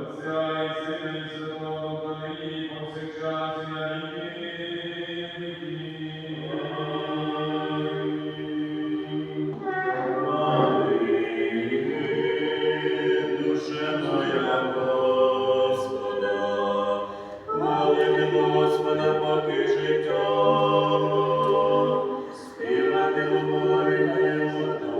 Отця і Сина, і Святого Духа, і повсякчас і на віки Ти